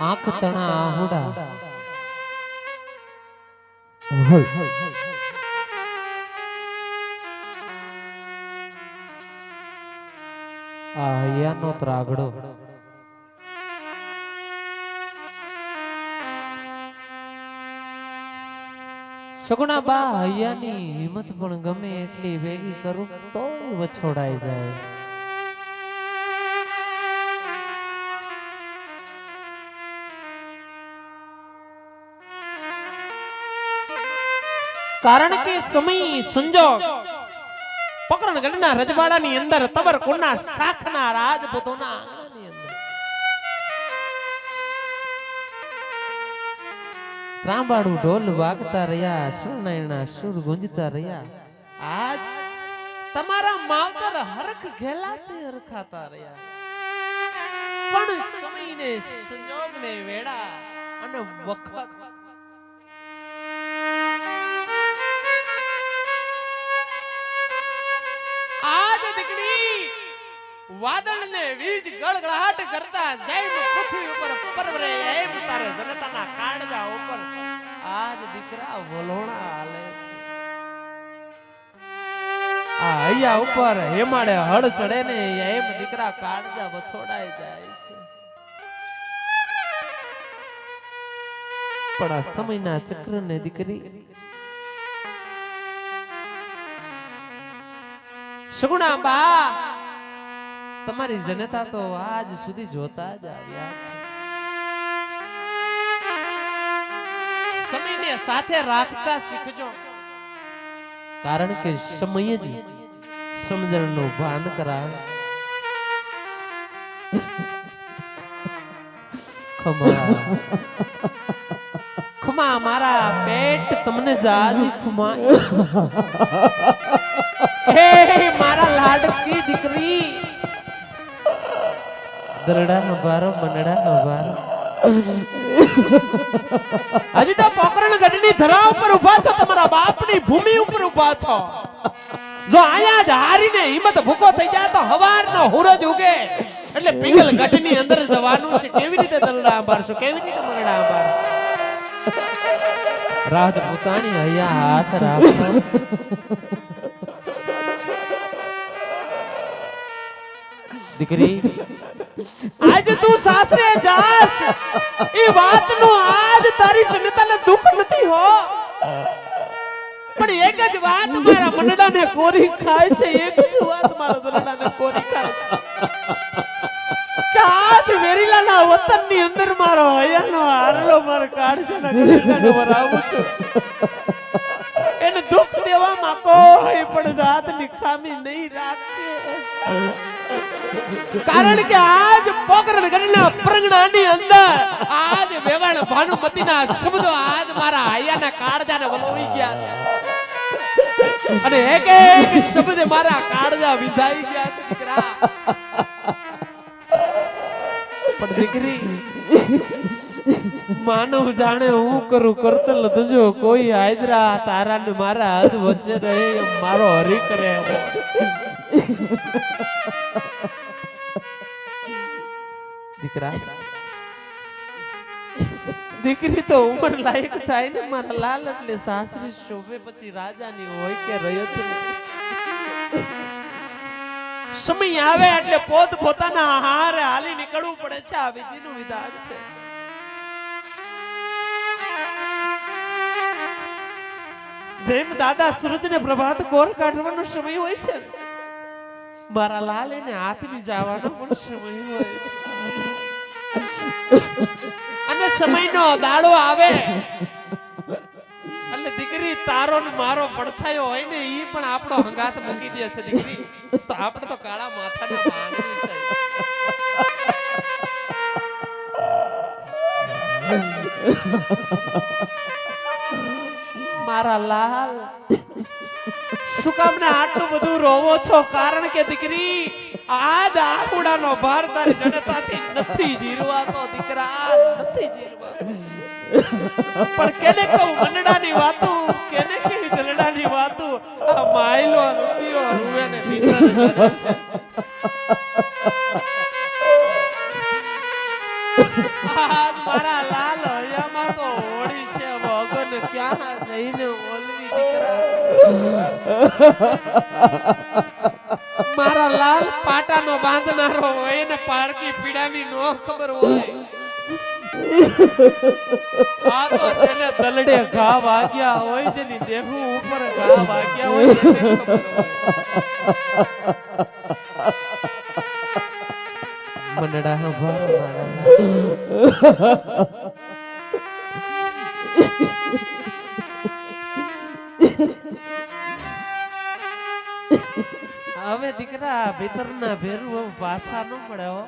આંખ તણા આહુડા આ હૈયાનો ત્રાગડો સગુણા બા હૈયાની હિંમત પણ ગમે એટલી ભેગી કરું તો વછોડાઈ જાય કારણ કે સમય સંજોગ. પકરણ ગઢના રજવાડાની અંદર તબર કુળના શાખના રાજપૂતોના ત્રાંબાડું ઢોલ વાગતા રહ્યા શરણાયણા સુર ગુંજતા રહ્યા. આજ તમારા માવતર હરખ ઘેલાતે હરખાતા રહ્યા. પણ સમયને સંજોગને વેળા અને વખત વાદળ વીજ ગળગળાટ કરતા જૈન પૃથ્વી ઉપર પરવરે એમ તારે જનતાના કાળજા ઉપર. આજ દીકરા વલોણા હાલે આ અહીંયા ઉપર હેમાડે હળ ચડે ને એમ દીકરા કાળજા વછોડાઈ જાય પણ આ સમયના ચક્ર ને દીકરી સગુણા બા તમારી જનતા તો આજ સુધી જોતા જ આવ્યા સમયને સાથે રાખતા શીખજો. કારણ કે સમય જ સમજણનું ભાન કરાવે. ખમા. ખમા, મારા પેટ તમને જાજી ખમા. હે, મારા લાડકી દીકરી. દરડા હબારો મનડા હબારો હજી તો પોકરણ ગઢની ધરા ઉપર ઊભા છો તમારા બાપની ભૂમિ ઉપર ઊભા છો. જો આયા જ હારીને હિંમત ભૂકો થઈ જાય તો હવારનો હુરજ ઉગે. એટલે પિંગલ ગઢની અંદર જવાનું છે. કેવી રીતે દરડા આંબારશો? કેવી રીતે મનડા અંબારશો રાજપૂતાણી અહીંયા હાથ રાખો. દીકરી? આજ તું સાસરે જાશ. એ વાતનો આજ તારી જનતાને દુખ નથી હો. પણ એક જ વાત મારા મનડાને કોરી ખાય છે, એક જ વાત મારા મનડાને કોરી ખાય છે. કે આજ અંદર મારો હયાનો હારલો માર કાઢજો ને ગઢડાને વરાવું છું એને દુઃખ દેવામાં કોઈ નિખામી નહીં રાખે કારણ કે આજ પોકરણ પ્રંગણાની અંદર આજ વેવાણ ભાનુમતીના શબ્દો આજ મારા આયાના કાળજાને વલોવી ગયા છે. અને એક એક શબ્દ મારા કાળજા વિધાઈ ગયા છે, દીકરા. પણ દીકરી માનવ જાણે હું કરું, કરતલ થજો કોઈ હાજરા, તારા ને મારા હાથ વચ્ચે રહે મારો હરી કરે. દીકરા, દીકરી તો ઉંમર લાયક થાય ને, મારા લાલ એટલે સાસરી શોભે, પછી રાજાની હોય કે રયત સમય આવે એટલે પોત પોતાના હારે હાલી નીકળવું પડે છે, આ વિધિનું વિધાન છે. જેમ દાદા સૂરજને પ્રભાત કોર કાઢવાનો સમય હોય છે, મારા લાલ એને હાથની જવાનો પણ સમય હોય. અને સમયનો દાડો આવે. એટલે દીકરી તારો ને મારો પડછાયો હોય ને ઈ પણ આપણો હંગાત મૂકી દે છે દીકરી. તો આપણે તો કાળા માથાના માનવી છે. મારા લાલ. શું કામ ને આટલું બધું રોવો છો? કારણ કે દીકરી આજ આકુડાનો ભાર તારી જનતાથી નથી જીરવાતો, દીકરા, નથી જીરવાતો. પણ કેને કહું મનડાની વાતો, કેને કેવી જલડાની વાતો? આ માયલો રૂપિયો રૂવે ને કરે છે. મારા લાલ પાટાનો બાંધનારો હોય ને પારકી પીડાની નો ખબર હોય. આ ઘા વાગ્યા હોય છે ને દેહું ઉપર ઘા વાગ્યા હોય છે દીકરા ભીતરના ભેરું પાછા ન મળે હો.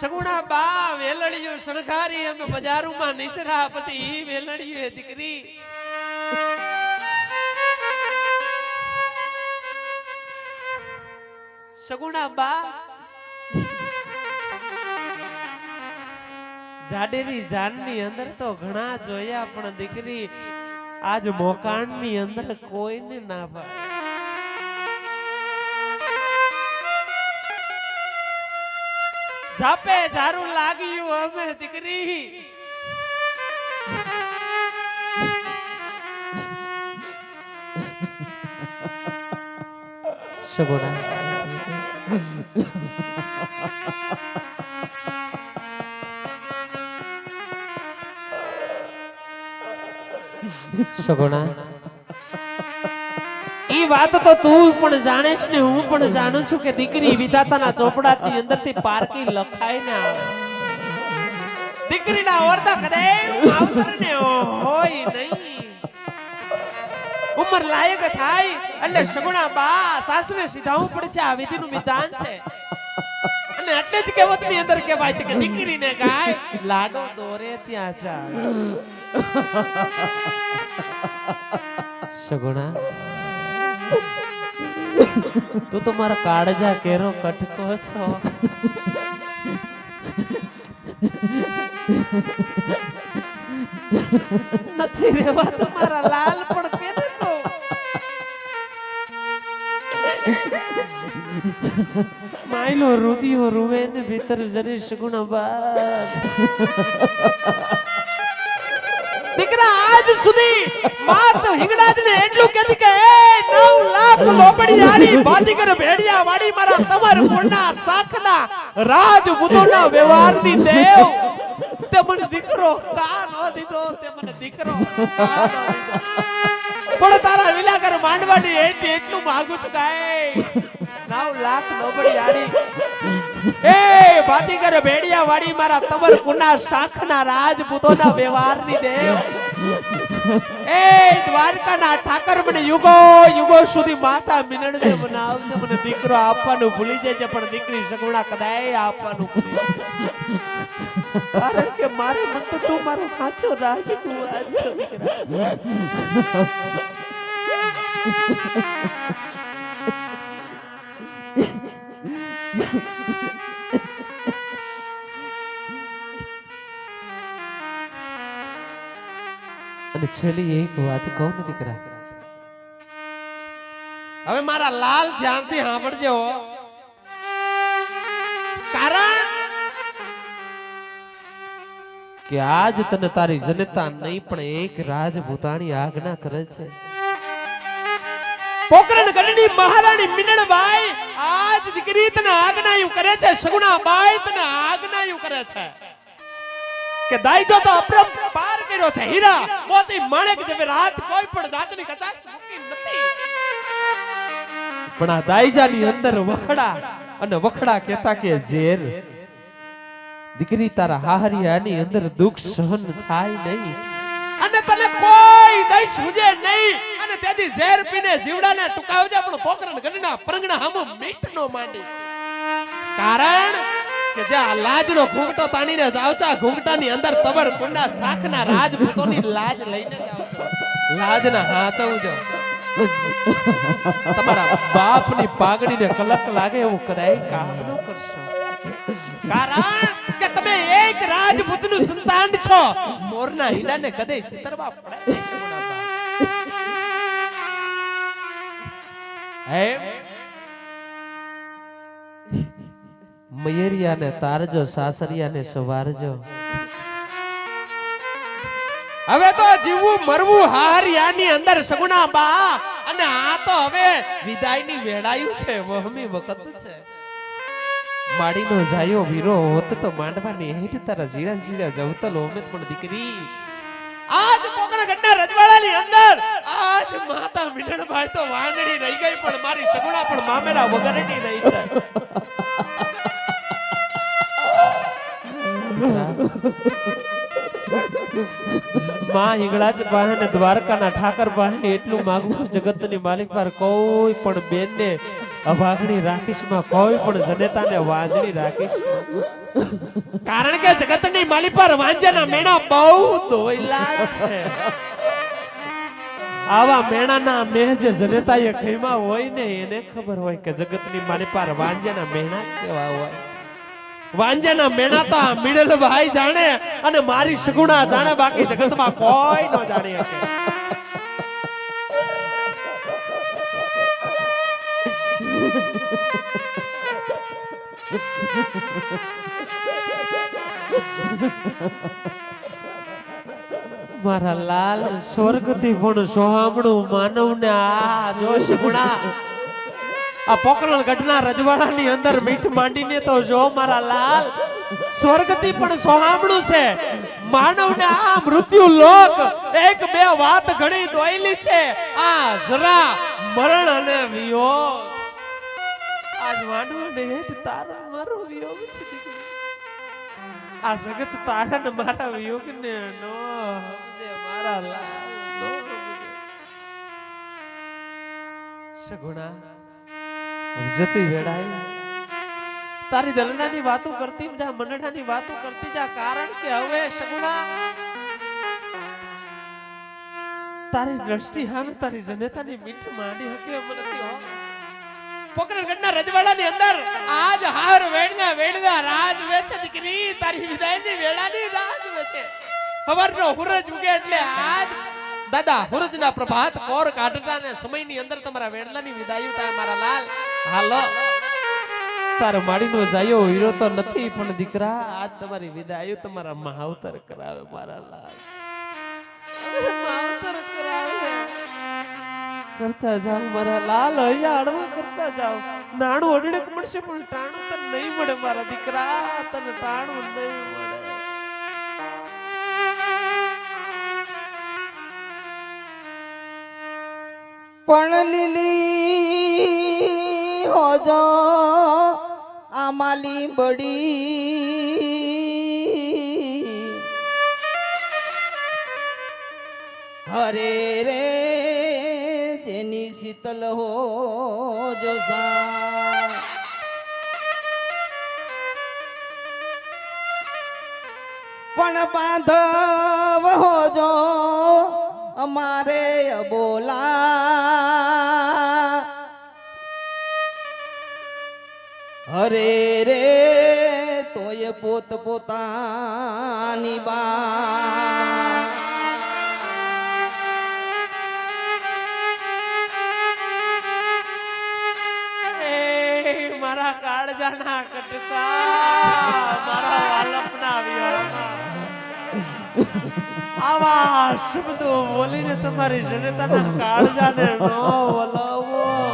સગુણા બા વેલડિયું શણગારી અમે બજારોમાં નિસરા, પછી ઈ વેલડિયું દીકરી. સગુણા બા. જાડેરી જાનની અંદર તો ઘણા જોયા, પણ દીકરી આજ મોકાણની અંદર કોઈને ના ભાવે જાપે જારું લાગ્યું અમે દીકરી. સગુણા ઈ વાત તો તું પણ જાણેશ ને હું પણ જાણું છું કે દીકરી વિધાતાના ચોપડાની અંદરથી પારકી લખાય ને આવે. દીકરીના ઓરતા કદે આવતરને હોય નહીં. ઉંમર લાયક થાય એટલે સગુણા બા, સાસરે સીધાવું પડે છે આ વિધિનું વિધાન છે. અને એટલે જ કહેવતની અંદર કહેવાય છે કે દીકરીને ગાય, લાડો દોરે ત્યાં જા સગુણા, તું તો મારો કાળજા કેરો કટકો છો. નથી રેવા તો મારા લાલ પણ કેને તો માયલો રુદિયો રૂવે ને ભીતર જરી સગુણ બાર દીકરા, આજ સુધી માત હિંગડાજ ને એટલું કહેતી કે, એ 9 લાખ લોબડી આડી બાજીગર ભેડિયા વાડી મારા કમર કોણના શાખના રાજપૂતોના વ્યવહારની દેવ. તે મને દીકરો કા ન દીધો, તે મને દીકરો પણ તારા વિલાકર માંડવાની એટ એટલું માંગુ છું કાય નવ લાખ લોબડી આડી. એ ભાતીગર ભેડિયા વાડી મારા તમર કુના શાખના રાજપૂતોના વ્યવહારની દેવ એ, દ્વારકાના ઠાકર મને યુગો યુગો સુધી માતા મિલણને બનાવજો મને દીકરો આપવાનું ભૂલી જજે પણ દીકરી સગુણા કદાય આપવાનું કારણ કે મારે મન તો તું મારો સાચો રાજકુમાર છો. છેલ્લી એક વાત કહું ને દીકરા. હવે મારા લાલ ધ્યાનથી સાંભળજો. કારણ કે આજ તને તારી જનતા નહીં, પણ એક રાજપૂતાણી આજ્ઞા કરે છે. પોકરણ ગઢની મહારાણી મિનળબાઈ આજ દીકરી તને આજ્ઞાયું કરે છે સગુણા બાઈ તને આજ્ઞાયું કરે છે. કે દાયજો તો અપરંપાર કર્યો છે, હીરા. મોતી માણેક જેવી રાત કોઈ પણ જાતની કચાશ મૂકી નથી. પણ આ દાયજાની અંદર વખડા અને વખડા કહેતા કે ઝેર. દીકરી તારા હાહરિયાની અંદર દુઃખ સહન થાય નહીં. અને તને કોઈ દઈ સુજે નહીં. અને તેથી ઝેર પીને જીવડાને ટુકાવજે પણ પોકરણ ગણના પરંગણા હામો મીઠ માંડી. કારણ કે જે આ લાજનો ઘૂંઘટો તાણીને જાવ છો આ ઘૂંઘટાની અંદર તવર કુંડા શાખના રાજપૂતોની લાજ લઈને જાવ છો લાજના હાચવજો. તમારા બાપની પાઘડીને કલક લાગે એવું કદાય કામ કરશો. કારણ કે તમે એક રાજપૂતનું સંતાન છો. મોરના હીરાને કદે ચિતરવા પડે નહીં, સગુણાબા. ને તારજો તારજો સાસરિયાને સવારજો. હવે તો જીવવું મરવું હારિયાની અંદર સગુણા બા. અને આ તો હવે વિદાયની વેળાયું છે વહમી વખત છે. માડીનો જાયો વીરો હોત તો માંડવાની હેઠ તારા જીરા જીરા જવતલ ઓમે પણ દીકરી. આજ કોકણા ગઢના રજવાડાની અંદર આજ માતા મીંડણભાઈ તો વાંદડી રહી ગઈ પણ મારી સગુણા પણ મામેરા વગરની રહી છે. માં હિંગળાજ પાસે ને દ્વારકાના ઠાકર પાસે એટલું માગું છું, જગતની માલિક પર કોઈ પણ બેનને અભાગણી રાખીશમાં, કોઈ પણ જનેતાને વાંજણી રાખીશ કારણ કે જગતની માલિક પર વાંજ્યાના મેણા બહુ દોયલા છે. આવા મેણાના મેહ જે જનેતાએ ખેમા હોય ને એને ખબર હોય કે જગતની માલિક પર વાંજ્યાના મેણા કેવા હોય. વાંજ્યાના મેણાતા મિડલ ભાઈ જાણે અને મારી સગુણા જાણે બાકી જગતમાં કોઈ ન જાણે મારા લાલ સ્વર્ગથી પણ સોહામણું માનવને આ જોશ સગુણા આ પોકરણ ગઢના રજવાડાની અંદર મીઠ માંડીને તો જો મારા લાલ, સ્વર્ગથી પણ સોહામણું છે. માનવને આ મૃત્યુ લોક એક બે વાત ઘણી દોયલી છે. આ જરા મરણ અને વિયોગ. આજ માનવને હેઠ તારા મારો વિયોગ છે. આ જગત તારા ને મારા વિયોગને નો મારા લાલ સગુણા જતી વેળાએ. તારી દલનાની વાતો કરતી જા મનડાની વાતો કરતી જા, કારણ કે હવે સગુણા તારી દ્રષ્ટિ હામે તારી જનેતાની મીઠ માંડી હકે નથી હો. પોકરણગઢના રજવાડાની અંદર આજ હાર વેડના વેડના રાજ વેચે, દીકરી, તારી વિદાયની વેળાની રાજ વેચે. સવારનો હુરજ ઉગે એટલે આજ દાદા હુરજના પ્રભાત કોર કાઢતા ને સમયની અંદર તમારા વેડલાની વિદાય થાય, મારા લાલ. હાલો. તારો માડીનો જાયો હીરો તો નથી પણ દીકરા આજ તમારી વિદાય તમારા માવતર કરાવે મારા લાલ. માવતર કરાવે. કરતા જાઓ મારા લાલ અહીંયા આડવા કરતા જાઓ. નાણું અડડક મળશે પણ ટાણું તને નહીં મળે મારા દીકરા. તને ટાણું નહીં મળે. પણ લીલી હોજો આમાલી બડી. હરે રે જેની શીતલ હો જો. પણ બાંધવ હોજો અમારે બોલા. હરે રે તોય પોત પોતાની બા. મારા કાળજાના કટકા મારા વાલપના વિયોગમાં આવા શબ્દો બોલીને તમારી જનતાના કાળજાને નો વલાવો.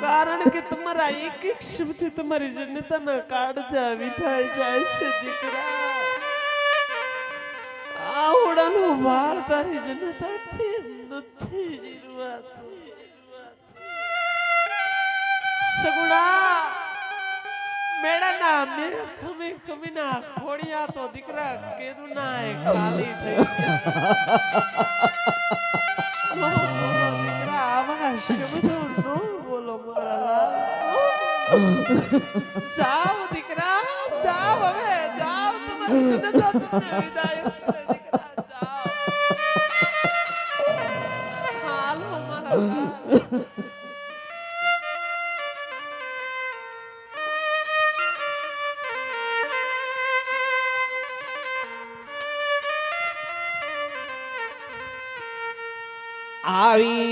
કારણ કે તમારા એક એક શબ્દથી તમારી જનતાના કાળજા વિધાય જાય છે, દીકરા. આવડાનું વાર તારી જનતાથી નથી જીરવાતી. સગુણા, મેળાના મેં ખમી ખમીના ખોડિયા તો દીકરા કેદુના ખાલી થઈ ગયા. આવા શબ્દો નો બોલો મારા લાલ જાઓ દીકરા જાઓ હવે લાલ. આવી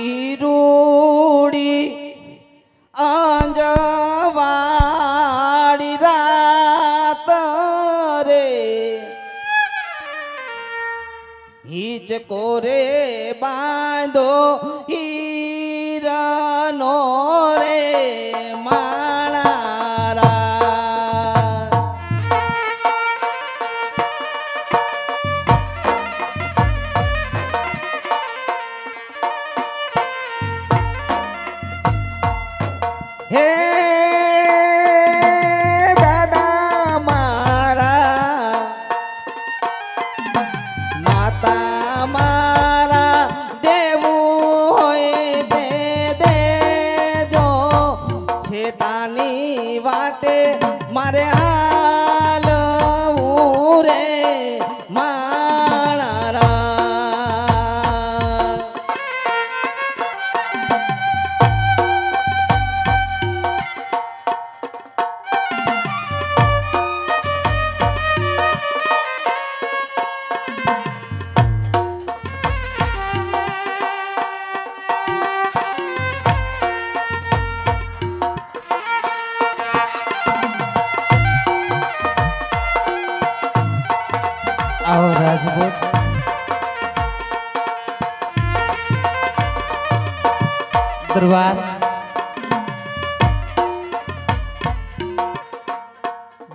દરબાર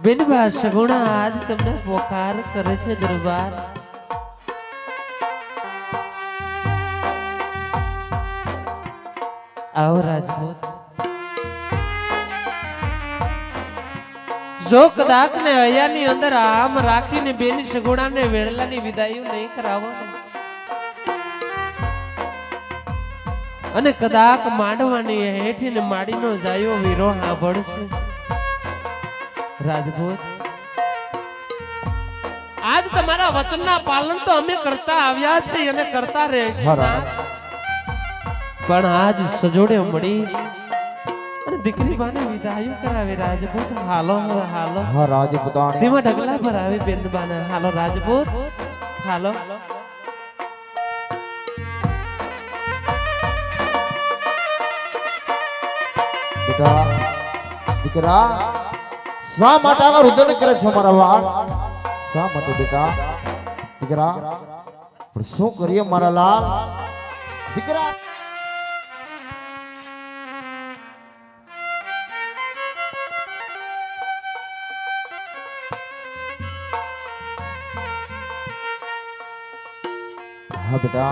બેનબા સગુણા આજ તમને પોકાર કરે છે દરબાર. આવો રાજપૂત. જો કદાચ ને હૈયાની અંદર આમ રાખીને બેની સગુણાને વેળલાની વિદાયું નહીં કરાવો. અને કદાચ માંડવાની હેઠી ને માડીનો જાયો વીરો સાંભળશે રાજપૂત આજ તમારા વચનના પાલન તો અમે કરતા આવ્યા છે અને કરતા રહેશું. પણ આજ સજોડે મળી અને દીકરી બાને વિદાયું કરાવે. રાજપૂત હાલો હાલો. હા રાજપૂત તેમાં ઢગલા પર આવે બેન બાના. હાલો રાજપૂત હાલો. બેટા, દીકરા, શા માટે આવા રુદન કરે છે મારા વાળ? શા માટે બેટા? દીકરા, પણ શું કરીએ મારા લાલ? દીકરા! હા બેટા.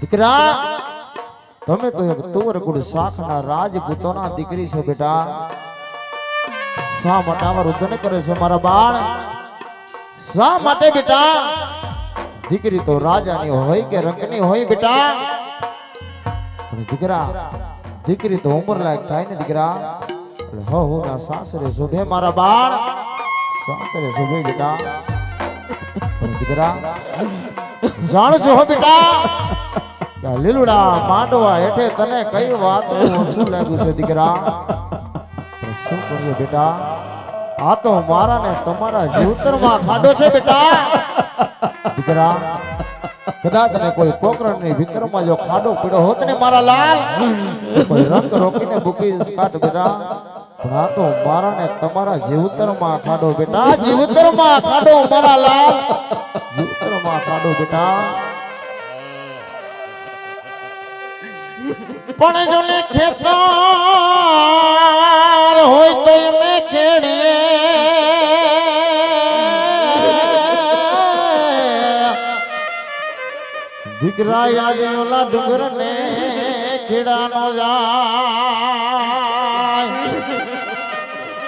દીકરા! તમે તો એક તુવર ગુડ શાખના રાજપૂતોના દીકરી છો બેટા શા માટે આવા રુદન કરે છે મારા બાળ શા માટે બેટા દીકરી તો રાજાની હોય કે રંગની હોય બેટા પણ દીકરા દીકરી તો ઉંમર લાયક થાય ને દીકરા એટલે હો હો ના સાસરે શોભે મારા બાળ સાસરે શોભે બેટા પણ દીકરા જાણ છો હો બેટા કે આ લીલુડા પાંડવા હેઠે તને કઈ વાત ઓછું લાગ્યું છે, દીકરા? શું કરીએ બેટા? આ તો મારા ને તમારા જીવતરમાં ખાડો છે, બેટા. દીકરા, કદાચ ને કોઈ કોકરણની ભીતરમાં જો ખાડો પીડો હોત ને મારા લાલ કોઈ રંગ રોકીને ભૂકી કાઢ, બેટા. આ તો મારા ને તમારા જીવતરમાં ખાડો, બેટા. જીવતરમાં ખાડો, મારા લાલ. જીવતરમાં ખાડો, બેટા. પણ જો ને ખેતર હોય તો મે ખેડે દીકરા યાદ ઓલા ડુંગર ને ખેડાનો જાય.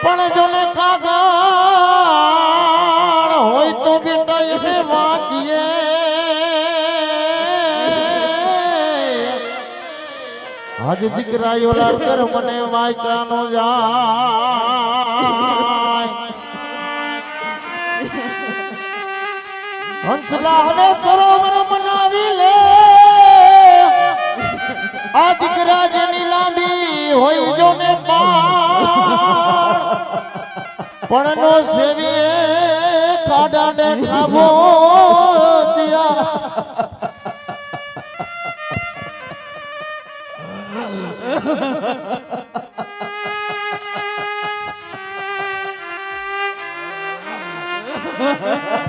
પણ જો ને આજ દીકરા ઓલા કર મને વાંચાનો જાય. હંસલા હવે સરોવર મનાવી લે. આ દીકરા જેની લાંડી હોય જો ને પણ નો સેવીએ ખાડા ને ખાબો Ha ha ha!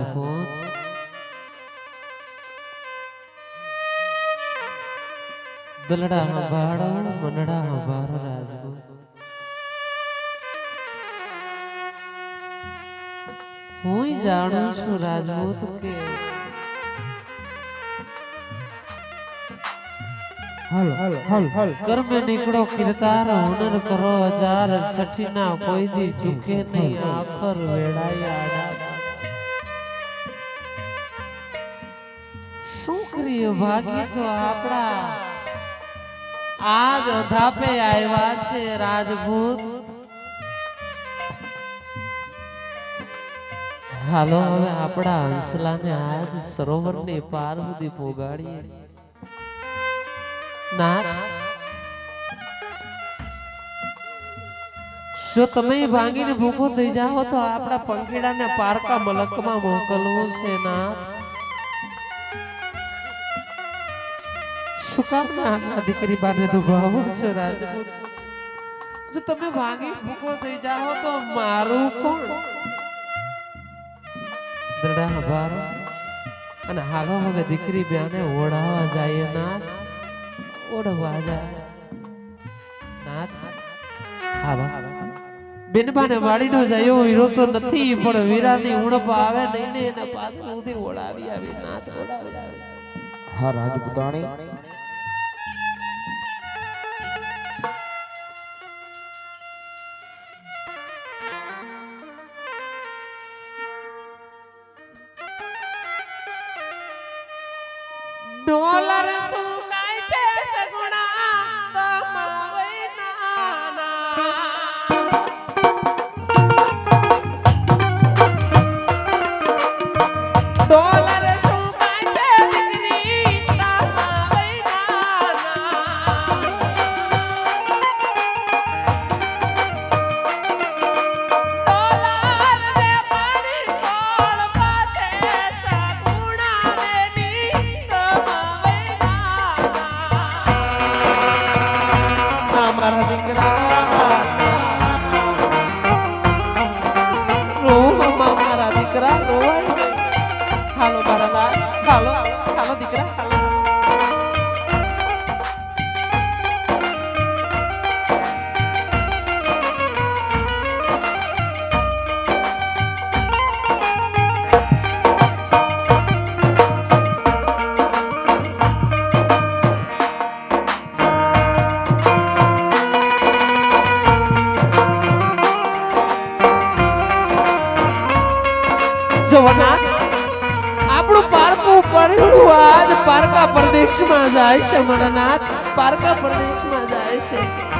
Rajput દલડા હંભાળો મનડા હંભાળો Rajput હું જાણું છું રાજપૂત કે હલ હલ હલ હલ કર્મે નીકળો કિરતાર હુનર કરો હજાર છઠી ના કોઈ દી ચૂકે નહીં આખર વેળાઈ આડા આવ્યા છે રાજભૂત હાલો, હવે આપણા હંસલાને આજ સરોવરની પાર સુધી પોગાડીએ. ના જો તમે ભાંગીને ભૂખો થઈ જાઓ તો આપણા પંખીડાને પારકા મલકમાં મોકલવું છે ના શું કામ ના દીકરી બાને છો રાજપૂત જો તમે વાગી ભૂકો થઈ જાઓ તો મારું કોણ? દડા હભારો અને હાલો હવે દીકરી બ્યાને ઓઢાવા જાય ના ઓઢવા જાય. નાથ. હાલો. બેનબાને વાડીનો જયો હીરો તો નથી, પણ વીરાની ઉણપ આવે નહીં ને એના પાછું સુધી ઓળાવી આવી, નાથ ઓળાવી હા, રાજપૂતાણી. ડોલર સુકાય છે સગુણા તમારે જાય છે મારા નાથ પારકા પ્રદેશમાં જાય છે.